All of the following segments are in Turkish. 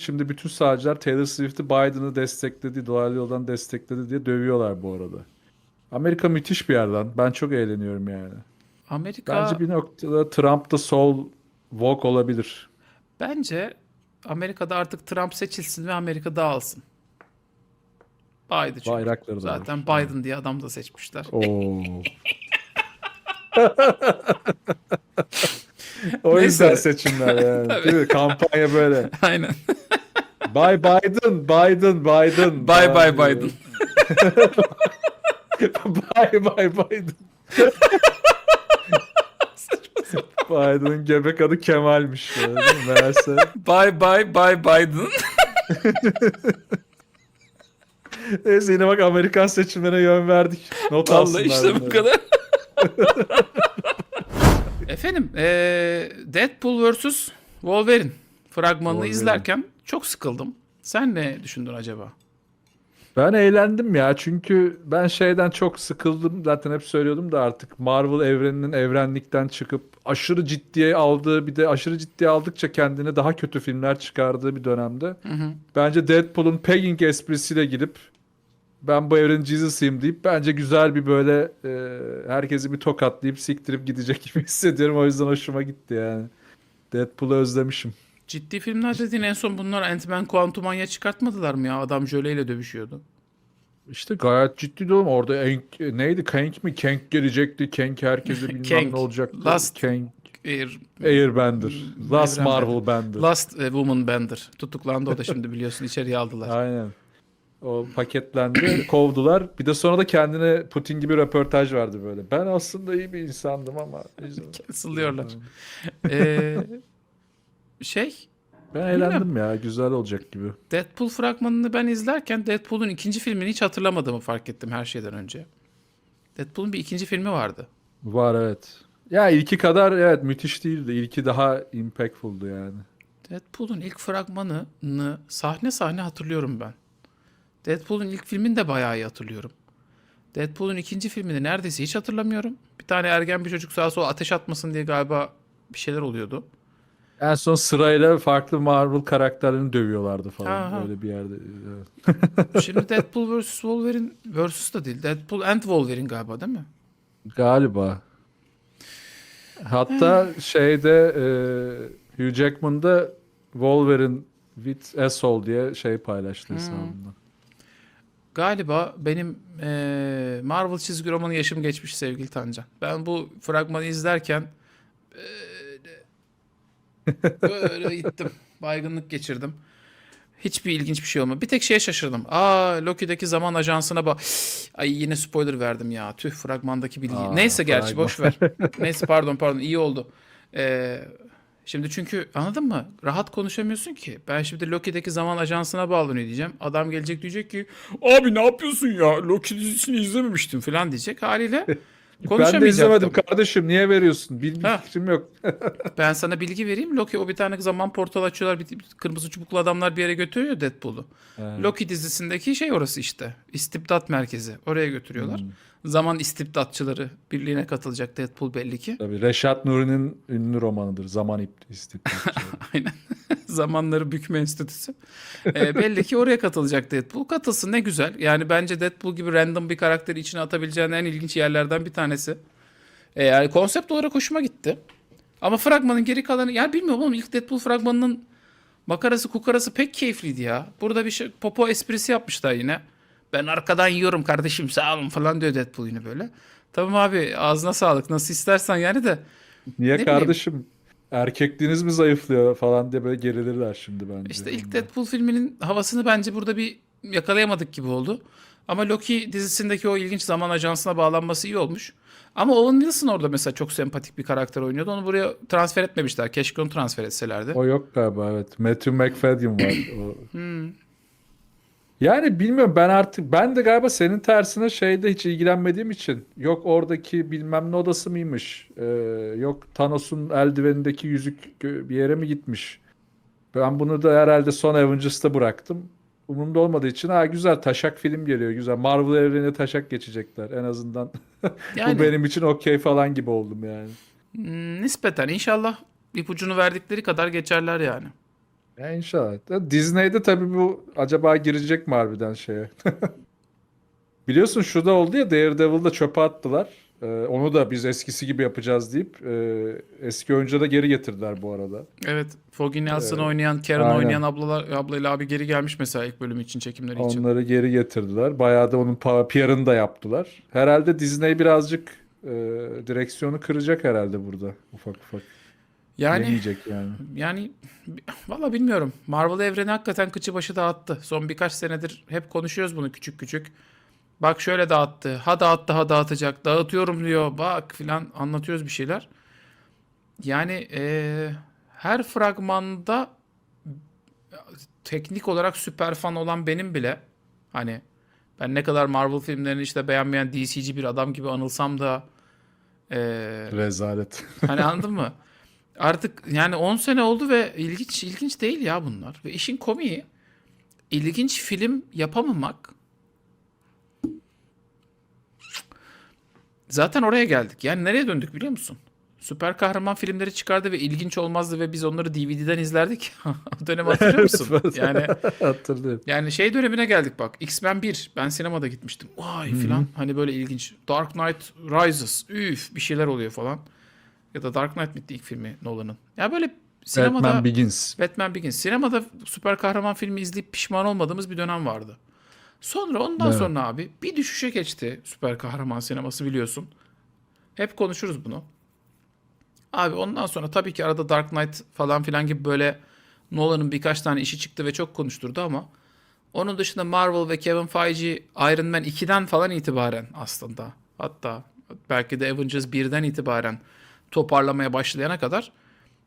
Şimdi bütün sağcılar Taylor Swift'i Biden'ı destekledi, dolaylı yoldan destekledi diye dövüyorlar bu arada. Amerika müthiş bir yer lan. Ben çok eğleniyorum yani. Amerika Bence bir noktada Trump da sol woke olabilir. bence Amerika'da artık Trump seçilsin ve Amerika dağılsın. Biden çünkü. Bayrakları da Zaten var. Biden diye adam da seçmişler. Oo. o yüzden seçimler yani. Değil mi? Kampanya böyle. Aynen. Bye Biden, Biden, Biden. Bye bye Biden. bye bye Biden. Biden'ın göbek adı Kemal'miş. böyle, değil mi? Meğerse Bye bye bye Biden. Neyse yine bak Amerikan seçimlerine yön verdik. Not Vallahi alsınlar işte bu bunları. kadar. Efendim, eee, Deadpool vs. Wolverine fragmanını Wolverine. izlerken çok sıkıldım. Sen ne düşündün acaba? Ben eğlendim ya çünkü ben şeyden çok sıkıldım zaten hep söylüyordum da artık Marvel evreninin evrenlikten çıkıp aşırı ciddiye aldığı bir de aşırı ciddiye aldıkça kendine daha kötü filmler çıkardığı bir dönemde. Bence Deadpool'un pegging esprisiyle gidip ben bu evrenin Jesus'ıyım deyip bence güzel bir böyle e, herkesi bir tokatlayıp siktirip gidecek gibi hissediyorum. O yüzden hoşuma gitti yani. Deadpool'u özlemişim. Ciddi filmler dediğin en son bunlar Ant-Man Quantumania çıkartmadılar mı ya? Adam jöleyle dövüşüyordu. İşte gayet ciddi oğlum orada Enk- neydi Kank mi? Kank gelecekti. Kank herkese bilmem Kank. ne olacaktı. Last- Kank. Air, Airbender. Last Evren Marvel Bender. Last e, Woman Bender. Tutuklandı o da şimdi biliyorsun içeriye aldılar. Aynen. O paketlendi, kovdular. Bir de sonra da kendine Putin gibi röportaj vardı böyle. Ben aslında iyi bir insandım ama. Sılıyorlar. Ee, şey Ben eğlendim ya. Güzel olacak gibi. Deadpool fragmanını ben izlerken Deadpool'un ikinci filmini hiç hatırlamadığımı fark ettim her şeyden önce. Deadpool'un bir ikinci filmi vardı. Var evet. Ya ilki kadar evet müthiş değildi. İlki daha impactful'du yani. Deadpool'un ilk fragmanını sahne sahne hatırlıyorum ben. Deadpool'un ilk filmini de bayağı iyi hatırlıyorum. Deadpool'un ikinci filmini neredeyse hiç hatırlamıyorum. Bir tane ergen bir çocuk sağa sola ateş atmasın diye galiba bir şeyler oluyordu. En son sırayla farklı Marvel karakterlerini dövüyorlardı falan. Aha. Öyle bir yerde. evet. Şimdi Deadpool vs. Wolverine vs. da değil. Deadpool and Wolverine galiba değil mi? Galiba. Hatta şeyde e, Hugh Jackman'da Wolverine with asshole diye şey paylaştı hesabında. Galiba benim eee, Marvel çizgi romanı yaşım geçmiş sevgili Tancan. Ben bu fragmanı izlerken böyle, böyle gittim. Baygınlık geçirdim. Hiçbir ilginç bir şey olmadı. Bir tek şeye şaşırdım. Aa Loki'deki zaman ajansına bak. Ay yine spoiler verdim ya. Tüh fragmandaki bilgi. Aa, Neyse gerçi fragman. boş ver. Neyse pardon pardon iyi oldu. Ee, şimdi çünkü anladın mı? Rahat konuşamıyorsun ki. Ben şimdi Loki'deki zaman ajansına bağlanıyor diyeceğim. Adam gelecek diyecek ki abi ne yapıyorsun ya? Loki dizisini izlememiştim falan diyecek. Haliyle Ben de izlemedim kardeşim. Niye veriyorsun? Ha. fikrim yok. Ben sana bilgi vereyim. Loki o bir tane zaman portal açıyorlar. Bir, bir kırmızı çubuklu adamlar bir yere götürüyor Deadpool'u. Loki dizisindeki şey orası işte. İstibdat merkezi. Oraya götürüyorlar. Zaman istibdatçıları birliğine katılacak Deadpool belli ki. Tabii Reşat Nuri'nin ünlü romanıdır. Zaman İp-. Aynen. Zamanları Bükme Enstitüsü. Ee, belli ki oraya katılacak Deadpool. Katılsın ne güzel. Yani bence Deadpool gibi random bir karakteri içine atabileceğin en ilginç yerlerden bir tanesi. Ee, yani konsept olarak hoşuma gitti. Ama fragmanın geri kalanı... Ya bilmiyorum oğlum ilk Deadpool fragmanının makarası kukarası pek keyifliydi ya. Burada bir şey, popo esprisi yapmışlar yine. Ben arkadan yiyorum kardeşim sağ olun falan diyor Deadpool yine böyle. Tamam abi ağzına sağlık nasıl istersen yani de. Niye Ne bileyim. Erkekliğiniz mi zayıflıyor falan diye böyle gerilirler şimdi bence. İşte ilk Deadpool filminin havasını bence burada bir yakalayamadık gibi oldu. Ama Loki dizisindeki o ilginç zaman ajansına bağlanması iyi olmuş. Ama Owen Wilson orada mesela çok sempatik bir karakter oynuyordu. Onu buraya transfer etmemişler. Keşke onu transfer etselerdi. O yok galiba evet. Matthew McFadden var. O. Hmm. Yani bilmiyorum ben artık ben de galiba senin tersine şeyde hiç ilgilenmediğim için yok oradaki bilmem ne odası mıymış ee, yok Thanos'un eldivenindeki yüzük bir yere mi gitmiş? Ben bunu da herhalde son Avengers'ta bıraktım. Umurumda olmadığı için ha güzel taşak film geliyor güzel. Marvel evrenine taşak geçecekler. En azından Yani. bu benim için okey falan gibi oldum yani. Hmm, nispeten inşallah ipucunu verdikleri kadar geçerler yani. Ya inşallah. Disney'de tabii bu acaba girecek mi harbiden şeye? Biliyorsun şu da oldu ya Daredevil'da çöpe attılar. Ee, onu da biz eskisi gibi yapacağız deyip e, eski oyuncuları da geri getirdiler bu arada. Evet. Foggy Nelson Evet. oynayan, Karen Aynen. oynayan ablalar, ablayla abi geri gelmiş mesela ilk bölüm için, çekimleri için. Onları geri getirdiler. Bayağı da onun pa- PR'ını da yaptılar. Herhalde Disney birazcık e, direksiyonu kıracak herhalde burada ufak ufak. Yani Yemeyecek yani. yani valla bilmiyorum. Marvel evreni hakikaten kıçı başı dağıttı. Son birkaç senedir hep konuşuyoruz bunu küçük küçük. Bak şöyle dağıttı. Ha dağıttı ha dağıtacak. Dağıtıyorum diyor. Bak filan anlatıyoruz bir şeyler. Yani eee, her fragmanda teknik olarak süper fan olan benim bile hani ben ne kadar Marvel filmlerini işte beğenmeyen DC'ci bir adam gibi anılsam da eee Rezalet. Hani anladın mı? Artık yani 10 sene oldu ve ilginç ilginç değil ya bunlar. Ve işin komiği ilginç film yapamamak zaten oraya geldik. Yani nereye döndük biliyor musun? Süper kahraman filmleri çıkardı ve ilginç olmazdı ve biz onları DVD'den izlerdik. o dönemi hatırlıyor musun? Yani Hatırlıyorum. yani şey dönemine geldik bak. X-Men 1. Ben sinemada gitmiştim. Vay filan. Hani böyle ilginç. Dark Knight Rises. Üf bir şeyler oluyor falan. Ya da Dark Knight bitti ilk filmi Nolan'ın. Ya böyle sinemada Batman Begins. Batman Begins. Sinemada süper kahraman filmi izleyip pişman olmadığımız bir dönem vardı. Sonra ondan Evet. sonra abi bir düşüşe geçti süper kahraman sineması biliyorsun. Hep konuşuruz bunu. Abi ondan sonra tabii ki arada Dark Knight falan filan gibi böyle Nolan'ın birkaç tane işi çıktı ve çok konuşturdu ama onun dışında Marvel ve Kevin Feige Iron Man 2'den falan itibaren aslında hatta belki de Avengers 1'den itibaren toparlamaya başlayana kadar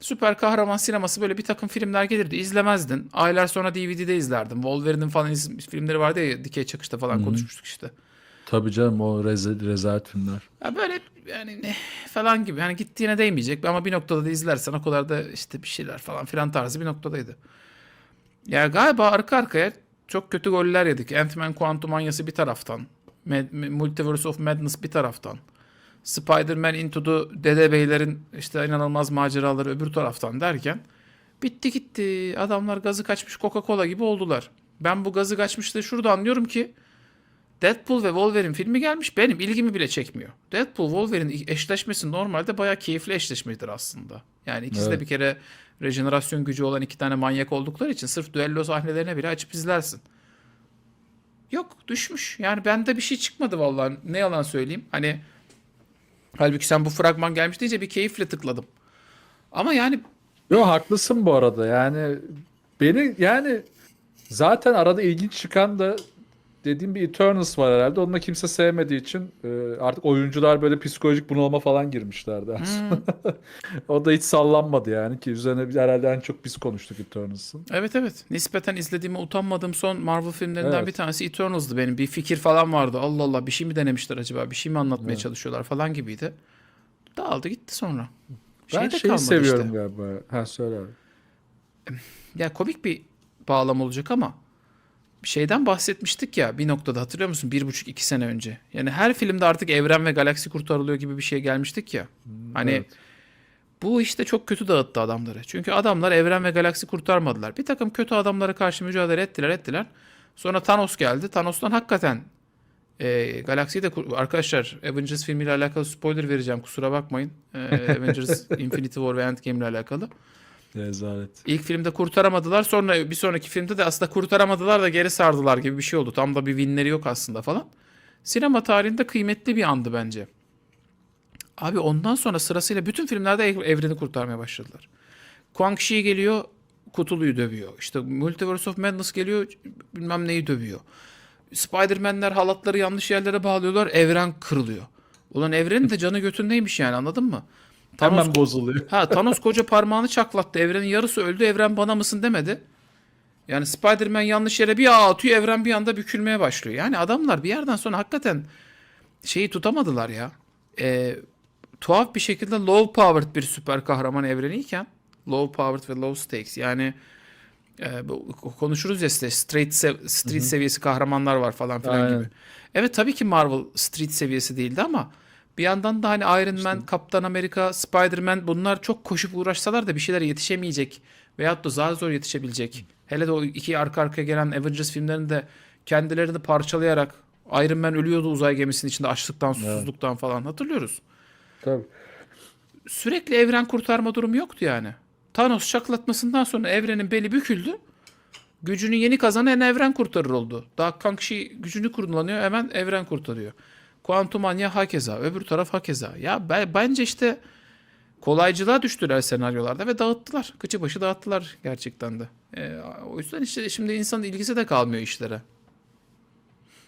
süper kahraman sineması böyle bir takım filmler gelirdi. izlemezdin. Aylar sonra DVD'de izlerdim. Wolverine'in falan filmleri vardı ya Dikey Çakış'ta falan konuşmuştuk işte. Tabii canım o reze, rezalet filmler. Ya böyle yani ne falan gibi. Hani gittiğine değmeyecek ama bir noktada da izlersen o kadar da işte bir şeyler falan filan tarzı bir noktadaydı. Ya galiba arka arkaya çok kötü goller yedik. Ant-Man Quantumania'sı bir taraftan. Mad- Multiverse of Madness bir taraftan. Spider-Man Into the Dede Beylerin işte inanılmaz maceraları öbür taraftan derken bitti gitti. Adamlar gazı kaçmış Coca-Cola gibi oldular. Ben bu gazı kaçmışlığı şurada anlıyorum ki Deadpool ve Wolverine filmi gelmiş benim ilgimi bile çekmiyor. Deadpool Wolverine eşleşmesi normalde bayağı keyifli eşleşmedir aslında. Yani ikisi de Evet. bir kere rejenerasyon gücü olan iki tane manyak oldukları için sırf düello sahnelerine bile açıp izlersin. Yok düşmüş. Yani bende bir şey çıkmadı vallahi. Ne yalan söyleyeyim. Hani halbuki sen bu fragman gelmiş deyince bir keyifle tıkladım. Ama yani Yo haklısın bu arada yani beni yani zaten arada ilginç çıkan da dediğim bir Eternals var herhalde. Onu da kimse sevmediği için e, artık oyuncular böyle psikolojik bunalıma falan girmişlerdi aslında. o da hiç sallanmadı yani ki üzerine herhalde en çok biz konuştuk Eternals'ın. Evet evet. Nispeten izlediğime utanmadığım son Marvel filmlerinden Evet. bir tanesi Eternals'dı benim. Bir fikir falan vardı. Allah Allah bir şey mi denemişler acaba? Bir şey mi anlatmaya Evet. çalışıyorlar falan gibiydi. Dağıldı gitti sonra. Şey Ben de şeyi seviyorum işte. galiba. Ha söyle abi. Ya komik bir bağlam olacak ama şeyden bahsetmiştik ya bir noktada hatırlıyor musun? Bir buçuk iki sene önce. Yani her filmde artık evren ve galaksi kurtarılıyor gibi bir şeye gelmiştik ya. Hani Evet. Bu işte çok kötü dağıttı adamları. Çünkü adamlar evren ve galaksi kurtarmadılar. Bir takım kötü adamlara karşı mücadele ettiler ettiler. Sonra Thanos geldi. Thanos'tan hakikaten e, galaksiyi de arkadaşlar Avengers filmiyle alakalı spoiler vereceğim kusura bakmayın. E, Avengers Infinity War ve Endgame ile alakalı. Rezalet. İlk filmde kurtaramadılar. Sonra bir sonraki filmde de aslında kurtaramadılar da geri sardılar gibi bir şey oldu. Tam da bir winleri yok aslında falan. Sinema tarihinde kıymetli bir andı bence. Abi ondan sonra sırasıyla bütün filmlerde ev- evreni kurtarmaya başladılar. Quang-Chi geliyor, Kutulu'yu dövüyor. İşte Multiverse of Madness geliyor, bilmem neyi dövüyor. Spider-Man'ler halatları yanlış yerlere bağlıyorlar, evren kırılıyor. Ulan evrenin de canı götündeymiş yani anladın mı? Thanos Hemen bozuluyor. Ha Thanos koca parmağını çaklattı. Evrenin yarısı öldü. Evren bana mısın demedi. Yani Spider-Man yanlış yere bir ağ atıyor. Evren bir anda bükülmeye başlıyor. Yani adamlar bir yerden sonra hakikaten şeyi tutamadılar ya. Ee, tuhaf bir şekilde low powered bir süper kahraman evreniyken low powered ve low stakes yani e, konuşuruz ya işte street, se- street seviyesi kahramanlar var falan filan Aynen. gibi. Evet tabii ki Marvel street seviyesi değildi ama bir yandan da hani Iron Man, Kaptan Amerika, Spider-Man bunlar çok koşup uğraşsalar da bir şeylere yetişemeyecek veyahut da zar zor yetişebilecek. Hele de o iki arka arkaya gelen Avengers filmlerinde kendilerini parçalayarak Iron Man ölüyordu uzay gemisinin içinde açlıktan, susuzluktan falan hatırlıyoruz. Tabii. Sürekli evren kurtarma durumu yoktu yani. Thanos şaklatmasından sonra evrenin beli büküldü. Gücünü yeni kazanan evren kurtarır oldu. Daha Kangxi gücünü kullanıyor hemen evren kurtarıyor. Kuantumanya hakeza. Öbür taraf hakeza. Ya ben, bence işte kolaycılığa düştüler senaryolarda ve dağıttılar. Kıçı başı dağıttılar gerçekten de. Ee, o yüzden işte şimdi insanın ilgisi de kalmıyor işlere.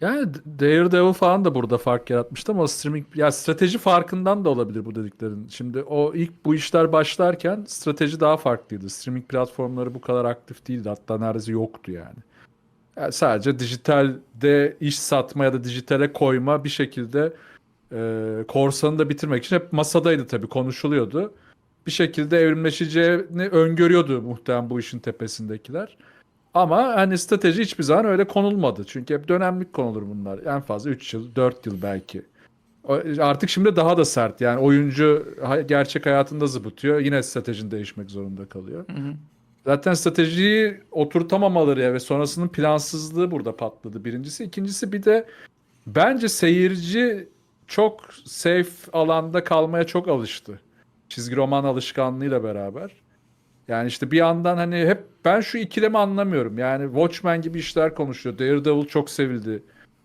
Yani Daredevil falan da burada fark yaratmıştı ama streaming ya strateji farkından da olabilir bu dediklerin. Şimdi o ilk bu işler başlarken strateji daha farklıydı. Streaming platformları bu kadar aktif değildi. Hatta neredeyse yoktu yani. Yani sadece dijitalde iş satma ya da dijitale koyma bir şekilde e, korsanı da bitirmek için hep masadaydı tabii konuşuluyordu. Bir şekilde evrimleşeceğini öngörüyordu muhtemelen bu işin tepesindekiler. Ama hani strateji hiçbir zaman öyle konulmadı. Çünkü hep dönemlik konulur bunlar. En fazla 3 yıl, 4 yıl belki. Artık şimdi daha da sert. Yani oyuncu gerçek hayatında zıbıtıyor. Yine stratejin değişmek zorunda kalıyor. Zaten stratejiyi oturtamamaları ya ve sonrasının plansızlığı burada patladı birincisi. İkincisi bir de bence seyirci çok safe alanda kalmaya çok alıştı. Çizgi roman alışkanlığıyla beraber. Yani işte bir yandan hani hep ben şu ikilemi anlamıyorum. Yani Watchmen gibi işler konuşuyor. Daredevil çok sevildi.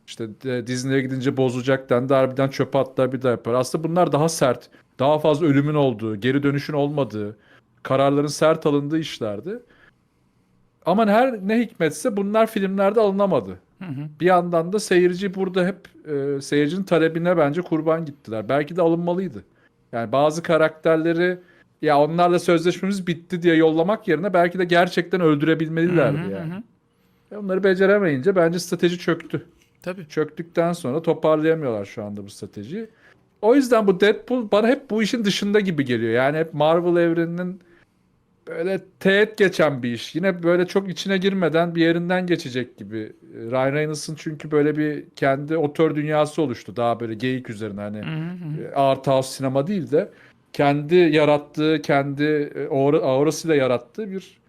İşte de- Disney'e gidince bozacak dendi. Harbiden çöpe atlar bir daha yapar. Aslında bunlar daha sert. Daha fazla ölümün olduğu, geri dönüşün olmadığı, kararların sert alındığı işlerdi. Ama her ne hikmetse bunlar filmlerde alınamadı. Bir yandan da seyirci burada hep e, seyircinin talebine bence kurban gittiler. Belki de alınmalıydı. Yani bazı karakterleri ya onlarla sözleşmemiz bitti diye yollamak yerine belki de gerçekten öldürebilmelilerdi yani. E Onları beceremeyince bence strateji çöktü. Tabii. Çöktükten sonra toparlayamıyorlar şu anda bu stratejiyi. O yüzden bu Deadpool bana hep bu işin dışında gibi geliyor. Yani hep Marvel evreninin böyle teğet geçen bir iş. Yine böyle çok içine girmeden bir yerinden geçecek gibi. Ryan Reynolds'ın çünkü böyle bir kendi otör dünyası oluştu. Daha böyle geyik üzerine hani e, art house sinema değil de kendi yarattığı, kendi e, aura- aurasıyla yarattığı bir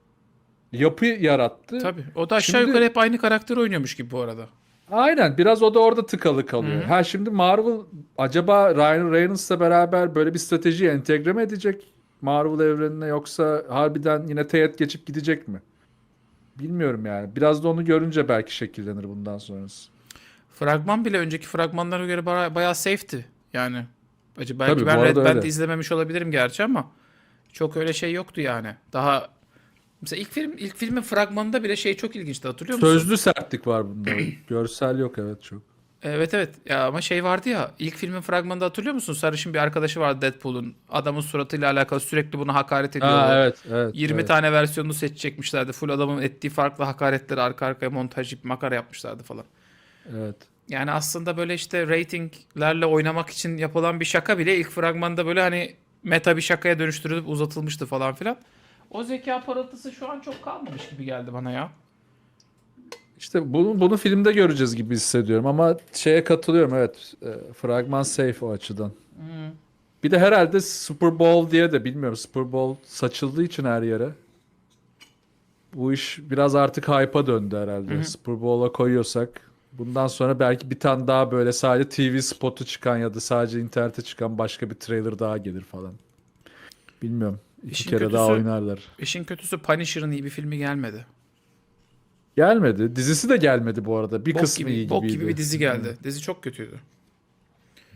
yapı yarattı. Tabii. O da aşağı Şimdi- yukarı hep aynı karakteri oynuyormuş gibi bu arada. Aynen biraz o da orada tıkalı kalıyor. Hı. Ha şimdi Marvel acaba Ryan Reynolds'la beraber böyle bir stratejiyi entegre mi edecek Marvel evrenine yoksa harbiden yine teğet geçip gidecek mi? Bilmiyorum yani. Biraz da onu görünce belki şekillenir bundan sonrası. Fragman bile önceki fragmanlara göre baya- bayağı safe'ti. Yani acı belki Tabii, ben Red arada Band öyle. izlememiş olabilirim gerçi ama çok öyle şey yoktu yani. Daha mesela ilk film ilk filmin fragmanında bile şey çok ilginçti hatırlıyor musun? Sözlü sertlik var bunda. Görsel yok evet çok. Evet evet ya ama şey vardı ya ilk filmin fragmanında hatırlıyor musun? Sarışın bir arkadaşı vardı Deadpool'un. Adamın suratıyla alakalı sürekli buna hakaret ediyordu. Ha evet evet. 20 evet. tane versiyonunu seçecekmişlerdi. Full adamın ettiği farklı hakaretleri arka arkaya montaj yapıp makara yapmışlardı falan. Evet. Yani aslında böyle işte ratinglerle oynamak için yapılan bir şaka bile ilk fragmanda böyle hani meta bir şakaya dönüştürülüp uzatılmıştı falan filan. O zeka parıltısı şu an çok kalmamış gibi geldi bana ya. İşte bunu, bunu filmde göreceğiz gibi hissediyorum ama şeye katılıyorum evet. E, fragman safe o açıdan. Bir de herhalde Super Bowl diye de bilmiyorum Super Bowl saçıldığı için her yere. Bu iş biraz artık hype'a döndü herhalde. Super Bowl'a koyuyorsak bundan sonra belki bir tane daha böyle sadece TV spotu çıkan ya da sadece internete çıkan başka bir trailer daha gelir falan. Bilmiyorum. İki İşin kere daha kötüsü- oynarlar. İşin kötüsü Punisher'ın iyi bir filmi gelmedi. Gelmedi. Dizisi de gelmedi bu arada. Bir Bok kısmı gibi, iyi bok gibiydi. gibi bir dizi geldi. Dizi çok kötüydü.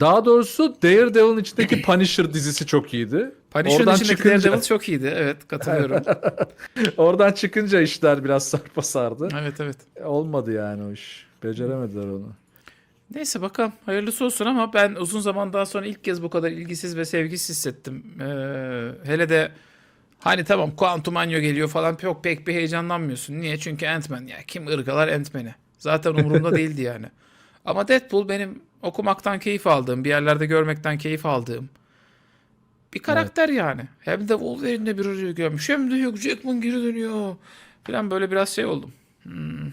Daha doğrusu Daredevil'ın içindeki Punisher dizisi çok iyiydi. Punisher'ın Oradan içindeki çıkınca- Daredevil çok iyiydi. Evet katılıyorum. Oradan çıkınca işler biraz sarpa sardı. evet evet. Olmadı yani o iş. Beceremediler onu. Neyse bakalım hayırlısı olsun ama ben uzun zamandan sonra ilk kez bu kadar ilgisiz ve sevgisiz hissettim. Ee, hele de hani tamam Quantumania geliyor falan çok pek bir heyecanlanmıyorsun. Niye? Çünkü Ant-Man ya kim ırgalar Ant-Man'i? Zaten umurumda değildi yani. Ama Deadpool benim okumaktan keyif aldığım, bir yerlerde görmekten keyif aldığım bir karakter yani. Hem de Wolverine'le bir araya gelmiş. Hem de Hugh Jackman geri dönüyor. Falan böyle biraz şey oldum. Hmm,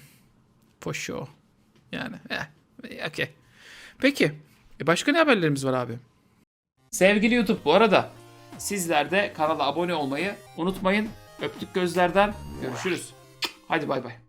for sure. Yani eh, okey. Peki. E başka ne haberlerimiz var abi? Sevgili YouTube bu arada sizler de kanala abone olmayı unutmayın. Öptük gözlerden. Görüşürüz. Hadi bay bay.